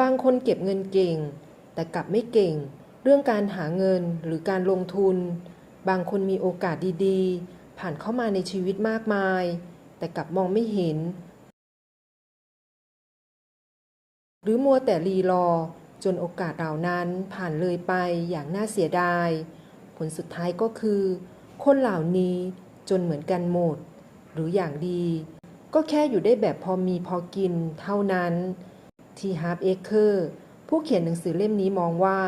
บางคนเก็บเงินเก่ง แต่กลับไม่เก่ง เรื่องการหาเงินหรือการลงทุน บางคนมีโอกาสดีๆ ผ่านเข้ามาในชีวิตมากมาย แต่กลับมองไม่เห็น หรือมัวแต่รีรอ จนโอกาสเหล่านั้นผ่านเลยไปอย่างน่าเสียดาย ผลสุดท้ายก็คือ คนเหล่านี้จนเหมือนกันหมด หรืออย่างดี ก็แค่อยู่ได้แบบพอมีพอกินเท่านั้น ทีฮาร์ปเอเคอร์ผู้เขียนหนังสือเล่มนี้มองว่า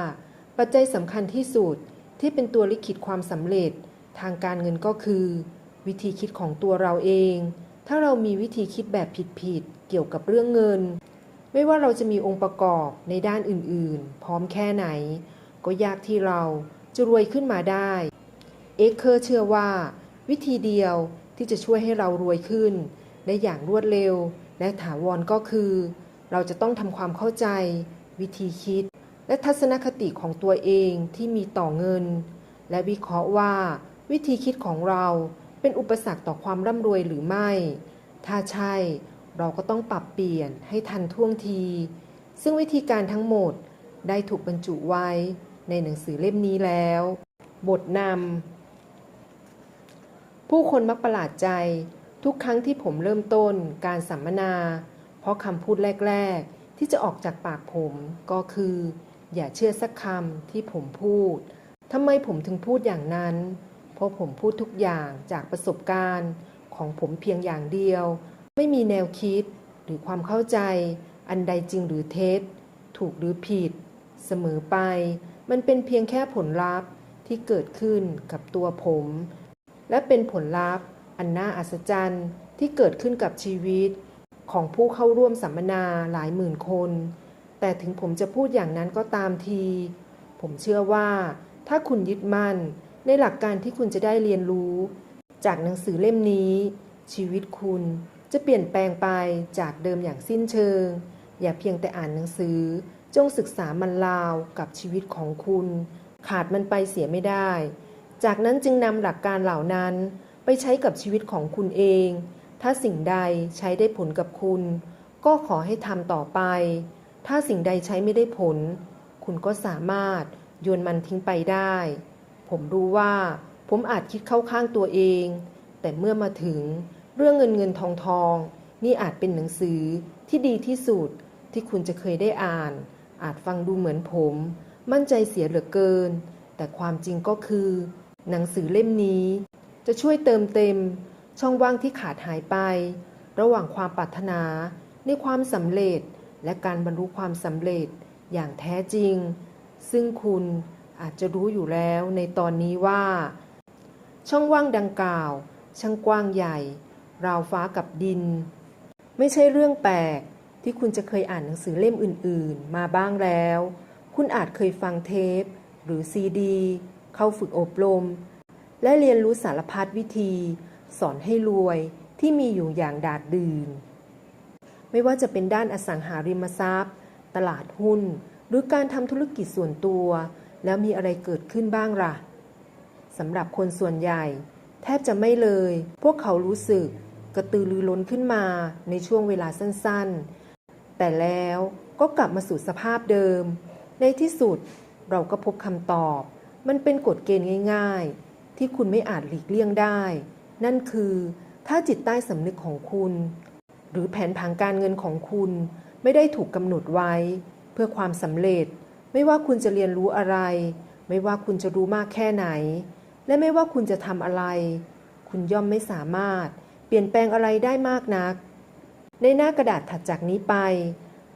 ปัจจัยสำคัญที่สุดที่เป็นตัวลิขิตความสำเร็จ ทางการเงินก็คือ วิธีคิดของตัวเราเอง ถ้าเรามีวิธีคิดแบบผิดๆเกี่ยวกับเรื่องเงิน ไม่ว่าเราจะมีองค์ประกอบในด้านอื่นๆ พร้อมแค่ไหน ก็ยากที่เราจะรวยขึ้นมาได้เอ็กเคอร์เชื่อว่า วิธีเดียวที่จะช่วยให้เรารวยขึ้น ได้อย่างรวดเร็วและถาวรก็คือ เราจะต้องทำความเข้าใจ วิธีคิด และทัศนคติของตัวเองที่มีต่อเงิน และวิเคราะห์ว่า วิธีคิดของเราเป็นอุปสรรคต่อความร่ำรวยหรือไม่ ถ้าใช่เราก็ต้องปรับเปลี่ยนให้ทันท่วงที ซึ่งวิธีการทั้งหมดได้ถูกบรรจุไว้ในหนังสือเล่มนี้แล้ว บทนำผู้คนมักประหลาดใจทุกครั้งที่ผมเริ่มต้นการสัมมนา เพราะคำพูดแรก ๆ ที่จะออกจากปากผมก็คือ อย่าเชื่อสักคำที่ผมพูดทำไมผมถึงพูดอย่างนั้น เพราะผมพูดทุกอย่างจากประสบการณ์ของผมเพียงอย่างเดียว ไม่มีแนวคิดหรือความเข้าใจ อันใดจริงหรือเท็จ ถูกหรือผิด เสมอไป มันเป็นเพียงแค่ผลลัพธ์ที่เกิดขึ้นกับตัวผม และเป็นผลลัพธ์ อันน่าอัศจรรย์ที่เกิดขึ้นกับชีวิต ของผู้เข้าร่วมสัมมนาหลายหมื่นคน แต่ถึงผมจะพูดอย่างนั้นก็ตามที ผมเชื่อว่า ถ้าคุณยึดมั่น ในหลักการที่คุณจะได้เรียนรู้ จากหนังสือเล่มนี้ ชีวิตคุณจะเปลี่ยนแปลงไปจากเดิมอย่างสิ้นเชิง อย่าเพียงแต่อ่านหนังสือ จงศึกษามันลาวกับชีวิตของคุณ ขาดมันไปเสียไม่ได้ จากนั้นจึงนำหลักการเหล่านั้นไปใช้กับชีวิตของคุณเอง ถ้าสิ่งใดใช้ได้ผลกับคุณ ก็ขอให้ทำต่อไป ถ้าสิ่งใดใช้ไม่ได้ผล คุณก็สามารถโยนมันทิ้งไปได้ ผมรู้ว่าผมอาจคิดเข้าข้างตัวเอง แต่เมื่อมาถึงเรื่องเงินเงินทองทองนี่อาจเป็นหนังสือที่ดีที่สุดที่คุณจะเคยได้อ่าน อาจฟังดูเหมือนผม มั่นใจเสียเหลือเกิน แต่ความจริงก็คือ หนังสือเล่มนี้ จะช่วยเติมเต็ม ช่องว่างที่ขาดหายไป ระหว่างความปรารถนาในความสำเร็จและการบรรลุความสำเร็จอย่างแท้จริง ซึ่งคุณอาจจะรู้อยู่แล้วในตอนนี้ว่า ช่องว่างดังกล่าว ช่างกว้างใหญ่ ราวฟ้ากับดิน ไม่ใช่เรื่องแปลกที่คุณจะเคยอ่านหนังสือเล่มอื่น ๆ มาบ้างแล้ว คุณอาจเคยฟังเทป หรือซีดี เข้าฝึกอบรม และเรียนรู้สารพัดวิธี สอนให้รวยที่มีอยู่อย่างดาดดื่นไม่ว่าจะเป็นด้านอสังหาริมทรัพย์ ตลาดหุ้น หรือการทำธุรกิจส่วนตัว แล้วมีอะไรเกิดขึ้นบ้างล่ะสำหรับคนส่วนใหญ่ แทบจะไม่เลย พวกเขารู้สึกกระตือรือร้นขึ้นมาในช่วงเวลาสั้นๆ แต่แล้วก็กลับมาสู่สภาพเดิม ในที่สุดเราก็พบคำตอบ มันเป็นกฎเกณฑ์ง่าย ๆ ที่คุณไม่อาจหลีกเลี่ยงได้ นั่นคือถ้าจิตใต้สำนึกของคุณ หรือแผนผังการเงินของคุณไม่ได้ถูกกำหนดไว้ เพื่อความสำเร็จ ไม่ว่าคุณจะเรียนรู้อะไร ไม่ว่าคุณจะรู้มากแค่ไหน และไม่ว่าคุณจะทำอะไร คุณย่อมไม่สามารถ เปลี่ยนแปลงอะไรได้มากนัก ในหน้ากระดาษถัดจากนี้ไป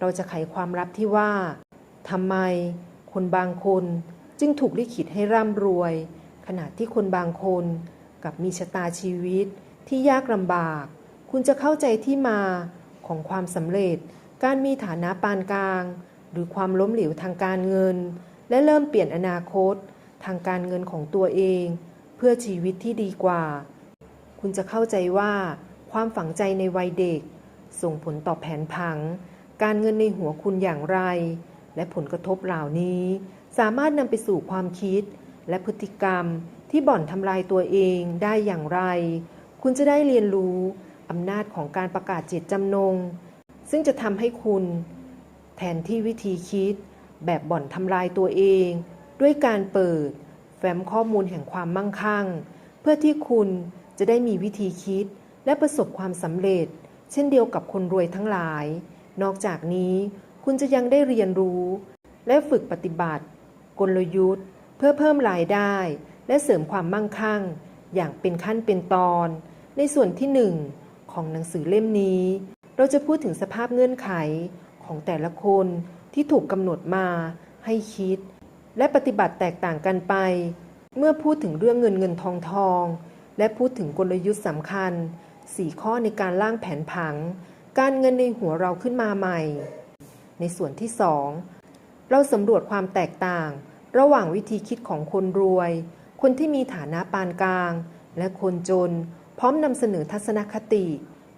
เราจะไขความลับที่ว่าทำไม คนบางคนจึงถูกลิขิตให้ร่ำรวย ขณะที่คนบางคน กับมีชะตาชีวิตที่ยากลำบาก คุณจะเข้าใจที่มาของความสำเร็จ การมีฐานะปานกลาง หรือความล้มเหลวทางการเงิน และเริ่มเปลี่ยนอนาคต ทางการเงินของตัวเอง เพื่อชีวิตที่ดีกว่า คุณจะเข้าใจว่า ความฝังใจในวัยเด็ก ส่งผลต่อแผนผัง การเงินในหัวคุณอย่างไร และผลกระทบเหล่านี้ สามารถนำไปสู่ความคิดและพฤติกรรม ที่บ่อนทำลายตัวเองได้อย่างไร คุณจะได้เรียนรู้อำนาจของการประกาศเจตจำนง ซึ่งจะทำให้คุณ แทนที่วิธีคิด แบบบ่อนทำลายตัวเอง ด้วยการเปิด แฟ้มข้อมูลแห่งความมั่งคั่ง เพื่อที่คุณจะได้มีวิธีคิดและประสบความสำเร็จ เช่นเดียวกับคนรวยทั้งหลาย นอกจากนี้คุณจะยังได้เรียนรู้ และฝึกปฏิบัติ กลยุทธ์ เพื่อเพิ่มรายได้ และเสริมความมั่งคั่ง อย่างเป็นขั้นเป็นตอน ในส่วนที่หนึ่งของหนังสือเล่มนี้ เราจะพูดถึงสภาพเงื่อนไขของแต่ละคนที่ถูกกำหนดมาให้คิด และปฏิบัติแตกต่างกันไป เมื่อพูดถึงเรื่องเงินเงินทองทอง และพูดถึงกลยุทธ์สำคัญ 4 ข้อในการร่างแผนผัง การเงินในหัวเราขึ้นมาใหม่ ในส่วนที่ 2 เราสำรวจความแตกต่าง ระหว่างวิธีคิดของคนรวย คนที่มีฐานะปานกลาง และคนจน พร้อมนำเสนอทัศนคติ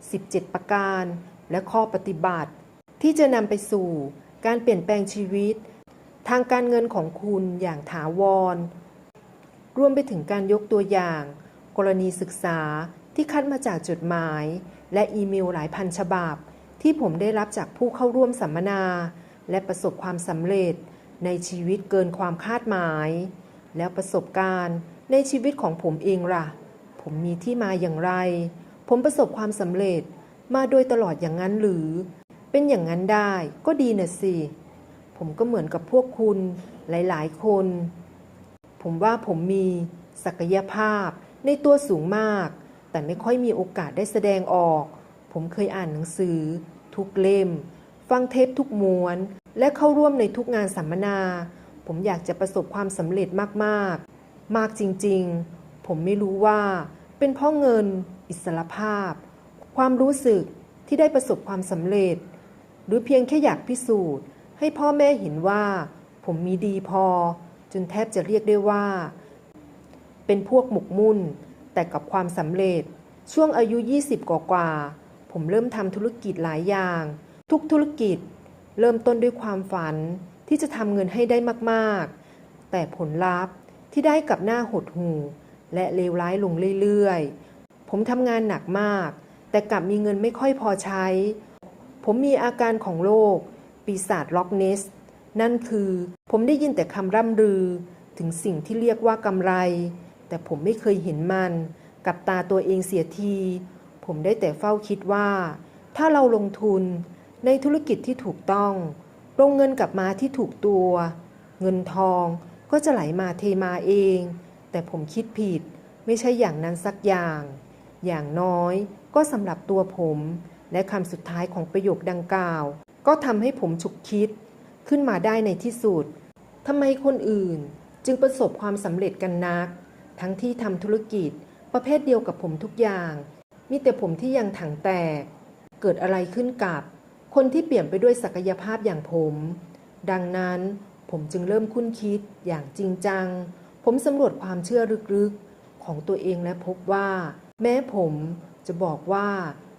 17 ประการ และข้อปฏิบัติ ที่จะนำไปสู่การเปลี่ยนแปลงชีวิต ทางการเงินของคุณอย่างถาวร รวมไปถึงการยกตัวอย่าง กรณีศึกษาที่คัดมาจากจดหมาย และอีเมลหลายพันฉบับ ที่ผมได้รับจากผู้เข้าร่วมสัมมนา และประสบความสำเร็จในชีวิตเกินความคาดหมาย แล้วประสบการณ์ในชีวิตของผมเองล่ะ ผมมีที่มาอย่างไร ผมประสบความสำเร็จมาโดยตลอดอย่างนั้นหรือ เป็นอย่างนั้นได้ก็ดีน่ะสิ ผมก็เหมือนกับพวกคุณหลาย ๆ คน ผมว่าผมมีศักยภาพในตัวสูงมาก แต่ไม่ค่อยมีโอกาสได้แสดงออก ผมเคยอ่านหนังสือ ทุกเล่ม ฟังเทปทุกม้วน และเข้าร่วมในทุกงานสัมมนา ผมอยากจะประสบความสำเร็จมากๆ มากจริงๆ ผมไม่รู้ว่า เป็นเพราะเงิน อิสรภาพ ความรู้สึกที่ได้ประสบความสำเร็จ หรือเพียงแค่อยากพิสูจน์ ให้พ่อแม่เห็นว่า ผมมีดีพอ จนแทบจะเรียกได้ว่า เป็นพวกหมกมุ่น แต่กับความสำเร็จ ช่วงอายุ 20 กว่ากว่า ผมเริ่มทำธุรกิจหลายอย่าง ทุกธุรกิจ เริ่มต้นด้วยความฝัน ที่จะทำเงินให้ได้มากๆ แต่ผลลัพธ์ที่ได้กับหน้าหดหู่และเลวร้ายลงเรื่อยๆ ผมทำงานหนักมาก แต่กลับมีเงินไม่ค่อยพอใช้ ผมมีอาการของโรคปีศาจล็อกเนส นั่นคือผมได้ยินแต่คำร่ำลือ ถึงสิ่งที่เรียกว่ากำไร แต่ผมไม่เคยเห็นมัน กับตาตัวเองเสียที ผมได้แต่เฝ้าคิดว่า ถ้าเราลงทุนในธุรกิจที่ถูกต้อง ลงเงินกลับมาที่ถูกตัว เงินทองก็จะไหลมาเทมาเอง แต่ผมคิดผิดไม่ใช่อย่างนั้นสักอย่าง อย่างน้อยก็สำหรับตัวผม และคำสุดท้ายของประโยคดังกล่าว ก็ทำให้ผมฉุกคิด ขึ้นมาได้ในที่สุดทำไมคนอื่นจึงประสบความสำเร็จกันนัก ทั้งที่ทำธุรกิจประเภทเดียวกับผมทุกอย่าง มีแต่ผมที่ยังถังแตก เกิดอะไรขึ้นกับ คนที่เปลี่ยนไปด้วยศักยภาพอย่างผม ดังนั้นผมจึงเริ่มคุ้นคิดอย่างจริงจัง ผมสำรวจความเชื่อลึกๆ ของตัวเองและพบว่า แม้ผมจะบอกว่า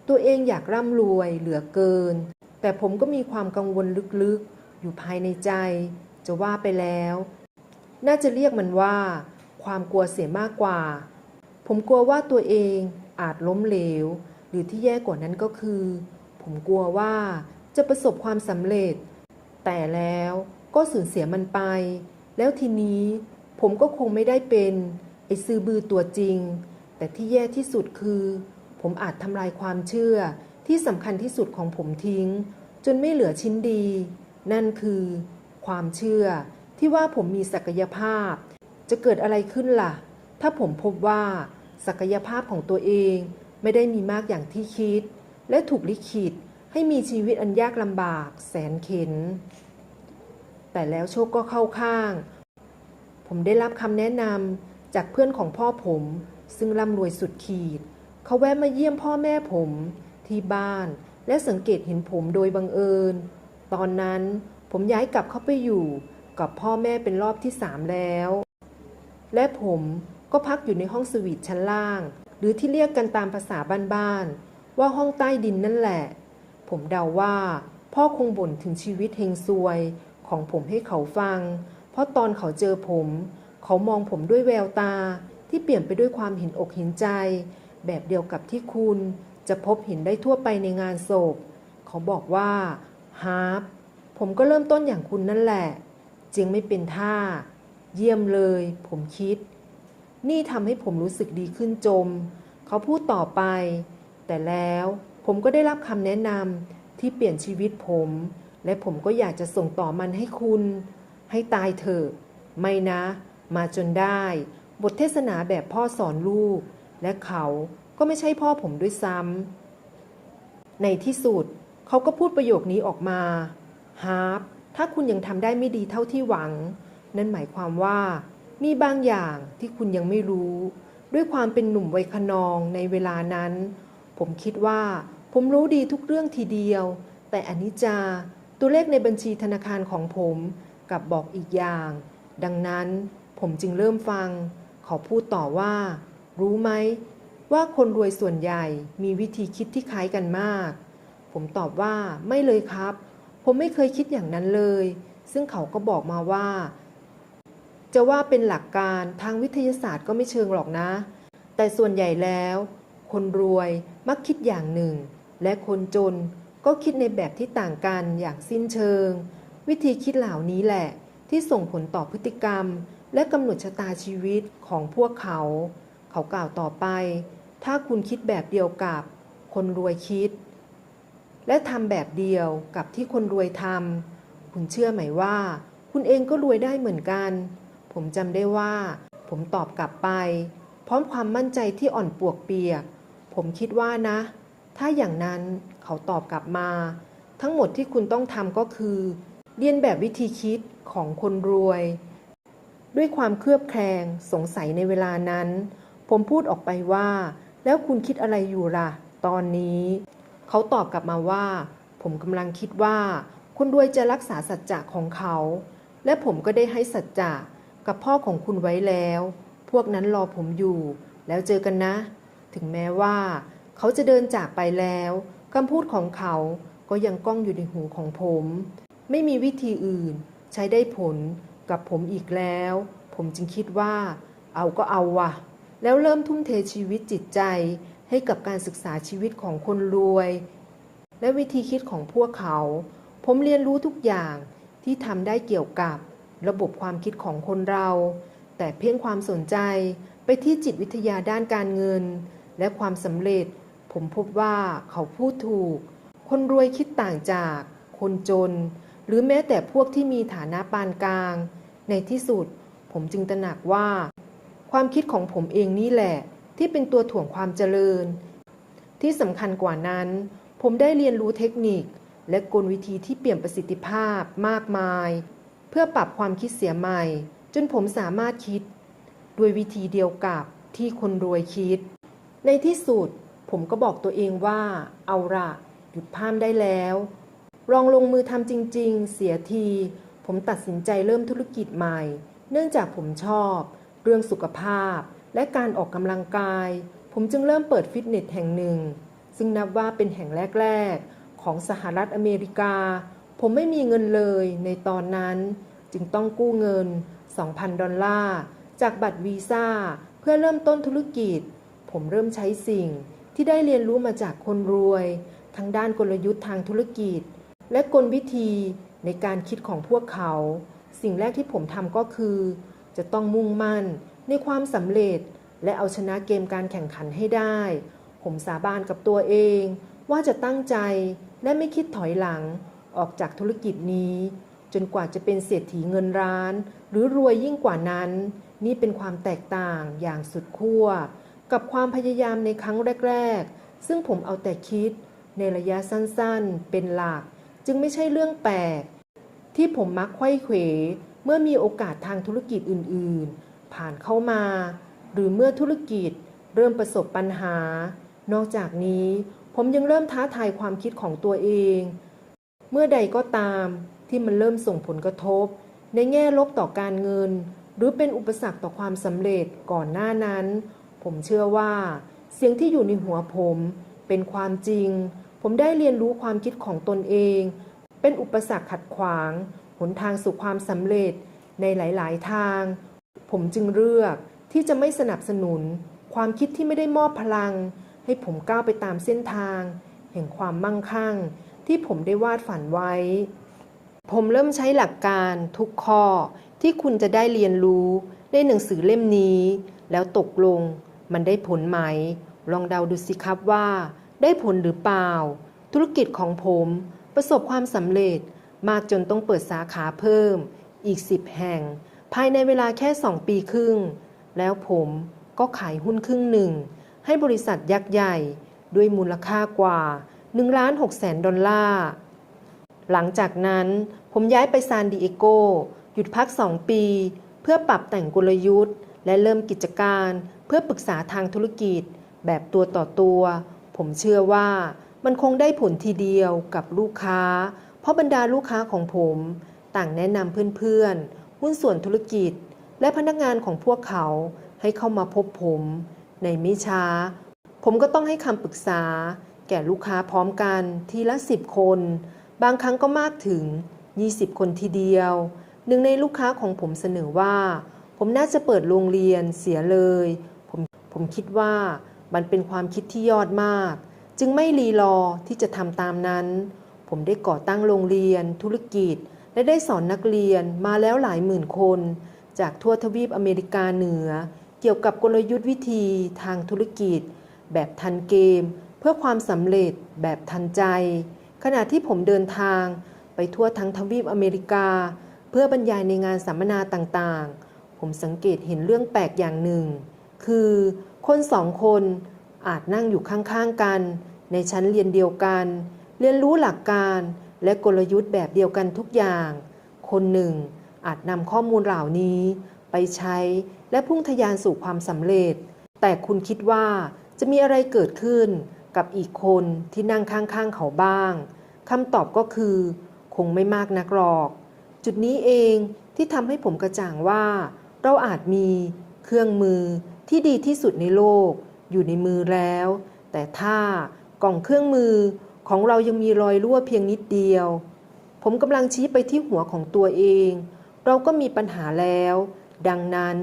ตัวเองอยากร่ำรวยเหลือเกิน แต่ผมก็มีความกังวลลึกๆ อยู่ภายในใจ จะว่าไปแล้ว น่าจะเรียกมันว่า ความกลัวเสียมากกว่า ผมกลัวว่าตัวเองอาจล้มเหลว หรือที่แย่กว่านั้นก็คือ ผมกลัวว่าจะประสบความสำเร็จ แต่แล้วก็สูญเสียมันไป แล้วทีนี้ผมก็คงไม่ได้เป็น ไอซื้อบือตัวจริง แต่ที่แย่ที่สุดคือ ผมอาจทำลายความเชื่อที่สำคัญที่สุดของผมทิ้ง จนไม่เหลือชิ้นดี นั่นคือ ความเชื่อที่ว่าผมมีศักยภาพ จะเกิดอะไรขึ้นล่ะ ถ้าผมพบว่า ศักยภาพของตัวเองไม่ได้มีมากอย่างที่คิด และถูกลิขิตให้มีชีวิตอันยากลำบากแสนเข็น แต่แล้วโชคก็เข้าข้าง ผมได้รับคำแนะนำจากเพื่อนของพ่อผม ซึ่งร่ำรวยสุดขีด เขาแวะมาเยี่ยมพ่อแม่ผมที่บ้าน และสังเกตเห็นผมโดยบังเอิญ ตอนนั้นผมย้ายกลับเข้าไปอยู่กับพ่อแม่เป็นรอบที่สามแล้ว และผมก็พักอยู่ในห้องสวีทชั้นล่าง หรือที่เรียกกันตามภาษาบ้านๆ ว่าห้องใต้ดินนั่นแหละ ผมเดาว่า พ่อคงบ่นถึงชีวิตเฮงซวยของผมให้เขาฟัง เพราะตอนเขาเจอผม เขามองผมด้วยแววตาที่เปลี่ยนไปด้วยความเห็นอกเห็นใจ แบบเดียวกับที่คุณจะพบเห็นได้ทั่วไปในงานศพ เขาบอกว่าฮาร์ปผมก็เริ่มต้นอย่างคุณนั่นแหละจึงไม่เป็นท่า เยี่ยมเลย ผมคิด นี่ทำให้ผมรู้สึกดีขึ้นจม เขาพูดต่อไป แต่แล้วผมก็ได้รับคำแนะนำที่เปลี่ยนชีวิตผม และผมก็อยากจะส่งต่อมันให้คุณ ให้ตายเถอะ ไม่นะ มาจนได้ บทเทศนาแบบพ่อสอนลูก และเขาก็ไม่ใช่พ่อผมด้วยซ้ำในที่สุดเขาก็พูดประโยคนี้ออกมาฮาร์ปถ้าคุณยังทำได้ไม่ดีเท่าที่หวัง นั่นหมายความว่า มีบางอย่างที่คุณยังไม่รู้ ด้วยความเป็นหนุ่มวัยคะนองในเวลานั้น ผมคิดว่า ผมรู้ดีทุกเรื่องทีเดียว แต่อนิจจา ตัวเลขในบัญชีธนาคารของผมกับบอกอีกอย่าง ดังนั้นผมจึงเริ่มฟังขาพูดต่อว่า รู้ไหม ว่าคนรวยส่วนใหญ่มีวิธีคิดที่คล้ายกันมาก ผมตอบว่าไม่เลยครับ ผมไม่เคยคิดอย่างนั้นเลย ซึ่งเขาก็บอกมาว่า จะว่าเป็นหลักการทางวิทยาศาสตร์ก็ไม่เชิงหรอกนะ แต่ส่วนใหญ่แล้ว คนรวยมักคิดอย่างหนึ่ง และคนจนก็คิดในแบบที่ต่างกันอย่างสิ้นเชิง วิธีคิดเหล่านี้แหละ ที่ส่งผลต่อพฤติกรรม และกำหนดชะตาชีวิตของพวกเขา เขากล่าวต่อไป ถ้าคุณคิดแบบเดียวกับ คนรวยคิด และทำแบบเดียวกับที่คนรวยทำคุณเชื่อไหมว่า คุณเองก็รวยได้เหมือนกัน ผมจำได้ว่า ผมตอบกลับไป พร้อมความมั่นใจที่อ่อนปวกเปียก ผมคิดว่านะ ถ้าอย่างนั้นเขาตอบกลับมา ทั้งหมดที่คุณต้องทำก็คือ เรียนแบบวิธีคิดของคนรวย ด้วยความเครือบแคลงสงสัยในเวลานั้น ผมพูดออกไปว่า แล้วคุณคิดอะไรอยู่ล่ะ ตอนนี้ เขาตอบกลับมาว่า ผมกำลังคิดว่าคุณรวยจะรักษาสัจจะของเขา และผมก็ได้ให้สัจจะกับพ่อของคุณไว้แล้ว พวกนั้นรอผมอยู่ แล้วเจอกันนะ ถึงแม้ว่า เขาจะเดินจากไปแล้วคำพูดของเขาก็ยังก้องอยู่ในหูของผม ไม่มีวิธีอื่นใช้ได้ผลกับผมอีกแล้ว ผมจึงคิดว่า เอาก็เอาวะแล้วเริ่มทุ่มเทชีวิตจิตใจให้กับการศึกษาชีวิตของคนรวย และวิธีคิดของพวกเขา ผมเรียนรู้ทุกอย่างที่ทำได้เกี่ยวกับระบบความคิดของคนเรา แต่เพ่งความสนใจไปที่จิตวิทยาด้านการเงิน และความสำเร็จ ผมพบว่าเขาพูดถูก คนรวยคิดต่างจาก คนจน หรือแม้แต่พวกที่มีฐานะปานกลาง ในที่สุด ผมจึงตระหนักว่า ความคิดของผมเองนี่แหละ ที่เป็นตัวถ่วงความเจริญ ที่สำคัญกว่านั้น ผมได้เรียนรู้เทคนิค และกลวิธีที่เปลี่ยนประสิทธิภาพมากมาย เพื่อปรับความคิดเสียใหม่ จนผมสามารถคิด ด้วยวิธีเดียวกับที่คนรวยคิด ในที่สุดผมก็บอกตัวเองว่า เอาละหยุดพามได้แล้ว ลองลงมือทำจริง ๆ เสียที ผมตัดสินใจเริ่มธุรกิจใหม่ เนื่องจากผมชอบ เรื่องสุขภาพ และการออกกำลังกาย ผมจึงเริ่มเปิดฟิตเนสแห่งหนึ่ง ซึ่งนับว่าเป็นแห่งแรก ๆ ของสหรัฐอเมริกา ผมไม่มีเงินเลยในตอนนั้น จึงต้องกู้เงิน 2,000 ดอลลาร์ จากบัตรวีซ่า เพื่อเริ่มต้นธุรกิจ ผมเริ่มใช้สิ่งที่ได้เรียนรู้มาจากคนรวย ทั้งด้านกลยุทธ์ทางธุรกิจ และกลวิธีในการคิดของพวกเขา สิ่งแรกที่ผมทำก็คือ จะต้องมุ่งมั่นในความสำเร็จ และเอาชนะเกมการแข่งขันให้ได้ ผมสาบานกับตัวเอง ว่าจะตั้งใจและไม่คิดถอยหลังออกจากธุรกิจนี้ จนกว่าจะเป็นเศรษฐีเงินร้าน หรือรวยยิ่งกว่านั้น นี่เป็นความแตกต่างอย่างสุดขั้ว กับความพยายามในครั้งแรก ๆ ซึ่งผมเอาแต่คิด ในระยะสั้นๆ เป็นหลัก จึงไม่ใช่เรื่องแปลก ที่ผมมักไขว้เขวเมื่อมีโอกาสทางธุรกิจอื่นๆ ผ่านเข้ามา หรือเมื่อธุรกิจเริ่มประสบปัญหา นอกจากนี้ผมยังเริ่มท้าทายความคิดของตัวเอง เมื่อใดก็ตามที่มันเริ่มส่งผลกระทบ ในแง่ลบต่อการเงิน หรือเป็นอุปสรรคต่อความสำเร็จก่อนหน้านั้น ผมเชื่อว่า เสียงที่อยู่ในหัวผมเป็นความจริง ผมได้เรียนรู้ความคิดของตนเอง เป็นอุปสรรคขัดขวาง หนทางสู่ความสำเร็จในหลาย ๆ ทาง ผมจึงเลือกที่จะไม่สนับสนุน ความคิดที่ไม่ได้มอบพลัง ให้ผมก้าวไปตามเส้นทาง แห่งความมั่งคั่ง ที่ผมได้วาดฝันไว้ ผมเริ่มใช้หลักการทุกข้อที่คุณจะได้เรียนรู้ในหนังสือเล่มนี้ แล้วตกลง มันได้ผลไหม ลองเดาดูสิครับว่า ได้ผลหรือเปล่า ธุรกิจของผมประสบความสำเร็จมากจนต้องเปิดสาขาเพิ่ม อีก 10 แห่ง ภายในเวลาแค่ 2 ปีครึ่ง แล้วผมก็ขายหุ้นครึ่งหนึ่ง ให้บริษัทยักษ์ใหญ่ด้วยมูลค่ากว่า1ล้าน6แสนดอลลาร์ หลังจากนั้นผมย้ายไปซานดิเอโก หยุดพัก 2 ปี เพื่อปรับแต่งกลยุทธ์ และเริ่มกิจการ เพื่อปรึกษาทางธุรกิจ แบบตัวต่อตัว ผมเชื่อว่ามันคงได้ผลทีเดียวกับลูกค้า เพราะบรรดาลูกค้าของผม ต่างแนะนำเพื่อนๆ หุ้นส่วนธุรกิจ และพนักงานของพวกเขาให้เข้ามาพบผม ในไม่ช้า ผมก็ต้องให้คำปรึกษา แก่ลูกค้าพร้อมกันทีละ 10 คน บางครั้งก็มากถึง 20 คนทีเดียว หนึ่งในลูกค้าของผมเสนอว่า ผมน่าจะเปิดโรงเรียนเสียเลย ผมผมคิดว่ามันเป็นความคิดที่ยอดมาก จึงไม่รีรอที่จะทำตามนั้น ผมได้ก่อตั้งโรงเรียน ธุรกิจ และได้สอนนักเรียนมาแล้วหลายหมื่นคน จากทั่วทวีปอเมริกาเหนือ เกี่ยวกับกลยุทธ์วิธีทางธุรกิจ แบบทันเกม เพื่อความสำเร็จแบบทันใจ ขณะที่ผมเดินทางไปทั่วทั้งทวีปอเมริกา เพื่อบรรยายในงานสัมมนาต่างๆ ผมสังเกตเห็นเรื่องแปลกอย่างหนึ่ง คือคนสองคนอาจนั่งอยู่ข้างๆกัน ในชั้นเรียนเดียวกัน เรียนรู้หลักการและกลยุทธ์แบบเดียวกันทุกอย่าง คนหนึ่งอาจนำข้อมูลเหล่านี้ไปใช้และพุ่งทะยานสู่ความสำเร็จ แต่คุณคิดว่าจะมีอะไรเกิดขึ้นกับอีกคนที่นั่งข้างๆเขาบ้างคำตอบก็คือ คงไม่มากนักหรอก จุดนี้เองที่ทำให้ผมกระจ่างว่า เราอาจมีเครื่องมือ ที่ดีที่สุดในโลก อยู่ในมือแล้ว แต่ถ้ากล่องเครื่องมือของเรายังมีรอยรั่วเพียงนิดเดียว ผมกำลังชี้ไปที่หัวของตัวเอง เราก็มีปัญหาแล้ว ดังนั้น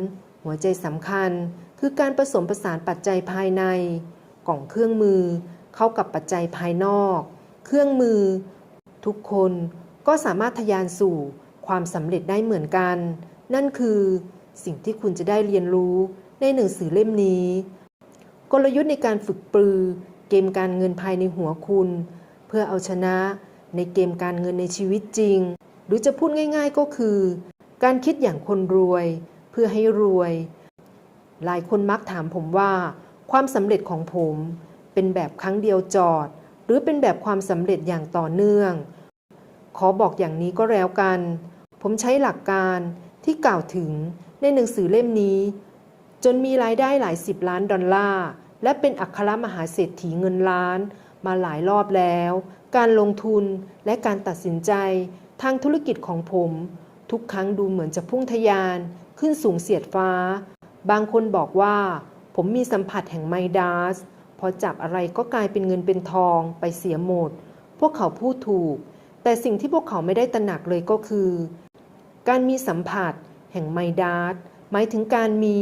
หัวใจสำคัญคือการผสมผสานปัจจัยภายใน กล่องเครื่องมือเข้ากับปัจจัยภายนอก เครื่องมือ ทุกคนก็สามารถทะยานสู่ความสำเร็จได้เหมือนกัน นั่นคือสิ่งที่คุณจะได้เรียนรู้ ในหนังสือเล่มนี้ กลยุทธ์ในการฝึกปรือ เกมการเงินภายในหัวคุณ เพื่อเอาชนะในเกมการเงินในชีวิตจริง หรือจะพูดง่าย ๆก็คือ การคิดอย่างคนรวย เพื่อให้รวย หลายคนมักถามผมว่า ความสำเร็จของผม เป็นแบบครั้งเดียวจอด หรือเป็นแบบความสำเร็จอย่างต่อเนื่อง ขอบอกอย่างนี้ก็แล้วกัน ผมใช้หลักการที่กล่าวถึงในหนังสือเล่มนี้ จนมีรายได้หลายสิบล้านดอลลาร์ และเป็นอัครมหาเศรษฐีเงินล้าน มาหลายรอบแล้ว การลงทุนและการตัดสินใจ ทางธุรกิจของผม ทุกครั้งดูเหมือนจะพุ่งทะยาน ขึ้นสูงเสียดฟ้า บางคนบอกว่า ผมมีสัมผัสแห่งไมดัสพอจับอะไรก็กลายเป็นเงินเป็นทองไปเสียหมด พวกเขาพูดถูก แต่สิ่งที่พวกเขาไม่ได้ตระหนักเลยก็คือ การมีสัมผัส แห่งไมดัสหมายถึงการมี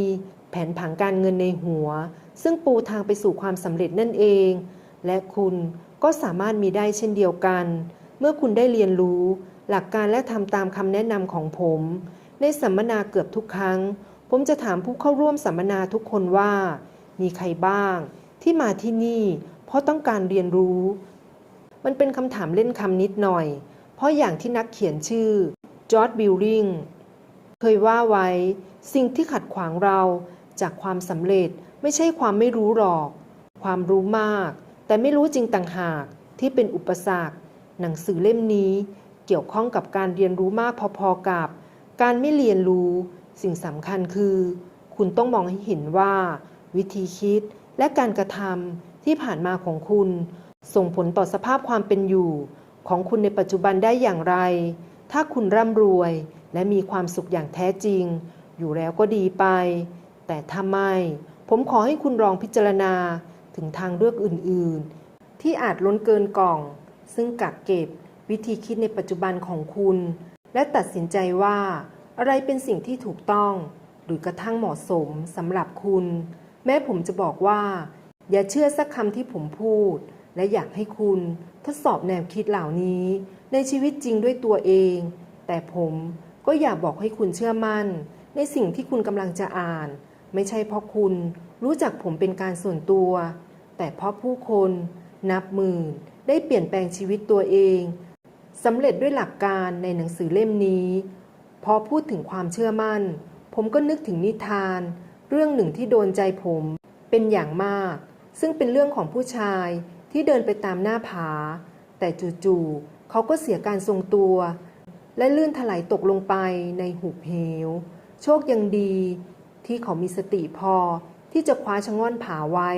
แผนผังการเงินในหัว ซึ่งปูทางไปสู่ความสำเร็จนั่นเอง และคุณก็สามารถมีได้เช่นเดียวกัน เมื่อคุณได้เรียนรู้ หลักการและทำตามคำแนะนำของผม ในสัมมนาเกือบทุกครั้ง ผมจะถามผู้เข้าร่วมสัมมนาทุกคนว่า มีใครบ้าง ที่มาที่นี่ เพราะต้องการเรียนรู้ มันเป็นคำถามเล่นคำนิดหน่อย เพราะอย่างที่นักเขียนชื่อจอร์ดบิลลิงเคยว่าไว้ สิ่งที่ขัดขวางเรา จากความสำเร็จไม่ใช่ความไม่รู้หรอก ความรู้มาก แต่ไม่รู้จริงต่างหากที่เป็นอุปสรรค หนังสือเล่มนี้เกี่ยวข้องกับการเรียนรู้มากพอๆกับ การไม่เรียนรู้ สิ่งสำคัญคือ คุณต้องมองให้เห็นว่า วิธีคิดและการกระทำที่ผ่านมาของคุณ ส่งผลต่อสภาพความเป็นอยู่ ของคุณในปัจจุบันได้อย่างไร ถ้าคุณร่ำรวยและมีความสุขอย่างแท้จริง อยู่แล้วก็ดีไป แต่ถ้าไม่ ผมขอให้คุณลองพิจารณาถึงทางเลือกอื่นๆ ที่อาจล้นเกินกล่อง ซึ่งกักเก็บวิธีคิดในปัจจุบันของคุณ และตัดสินใจว่า อะไรเป็นสิ่งที่ถูกต้อง หรือกระทั่งเหมาะสมสำหรับคุณ แม้ผมจะบอกว่า อย่าเชื่อสักคำที่ผมพูด และอยากให้คุณทดสอบแนวคิดเหล่านี้ ในชีวิตจริงด้วยตัวเอง แต่ผมก็อยากบอกให้คุณเชื่อมั่น ในสิ่งที่คุณกำลังจะอ่าน ไม่ใช่เพราะคุณ รู้จักผมเป็นการส่วนตัว แต่เพราะผู้คน นับหมื่น ได้เปลี่ยนแปลงชีวิตตัวเองสำเร็จด้วยหลักการในหนังสือเล่มนี้พอพูดถึงความเชื่อมั่น ผมก็นึกถึงนิทาน เรื่องหนึ่งที่โดนใจผมเป็นอย่างมาก ซึ่งเป็นเรื่องของผู้ชายที่เดินไปตามหน้าผา แต่จู่ๆเขาก็เสียการทรงตัว และลื่นถลายตกลงไปในหุบเหว โชคยังดี ที่เขามีสติพอที่จะคว้าชะง่อนผาไว้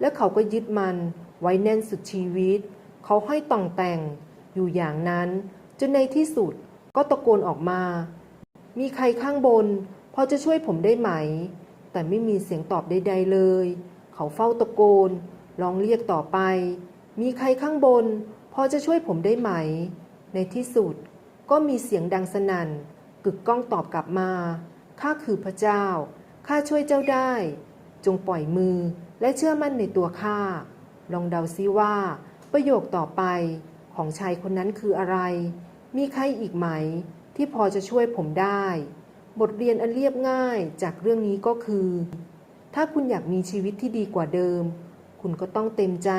และเขาก็ยึดมันไว้แน่นสุดชีวิต เขาห้อยต่องแต่งอยู่อย่างนั้นจนในที่สุดก็ตะโกนออกมา มีใครข้างบนพอจะช่วยผมได้ไหม แต่ไม่มีเสียงตอบใด ๆเลย เขาเฝ้าตะโกนร้องเรียกต่อไป มีใครข้างบน พอจะช่วยผมได้ไหม ในที่สุดก็มีเสียงดังสนั่นกึกก้องตอบกลับมา ข้าคือพระเจ้า ข้าช่วยเจ้าได้ จงปล่อยมือและเชื่อมั่นในตัวข้า ลองเดาซิว่า ประโยคต่อไปของชายคนนั้นคืออะไร มีใครอีกไหม ที่พอจะช่วยผมได้ บทเรียนอันเรียบง่ายจากเรื่องนี้ก็คือ ถ้าคุณอยากมีชีวิตที่ดีกว่าเดิม คุณก็ต้องเต็มใจ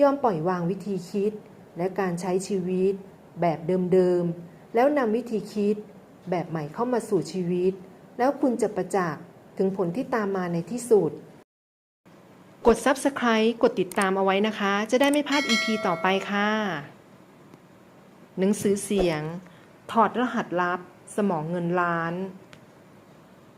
ยอมปล่อยวางวิธีคิด และการใช้ชีวิต แบบเดิมๆ แล้วนำวิธีคิด แบบใหม่เข้ามาสู่ชีวิต แล้วคุณจะประจักษ์ ถึงผลที่ตามมาในที่สุด กด Subscribe กดติดตามเอาไว้นะคะ จะได้ไม่พลาด EP ต่อไปค่ะ หนังสือเสียง ถอดรหัสลับ สมองเงินล้าน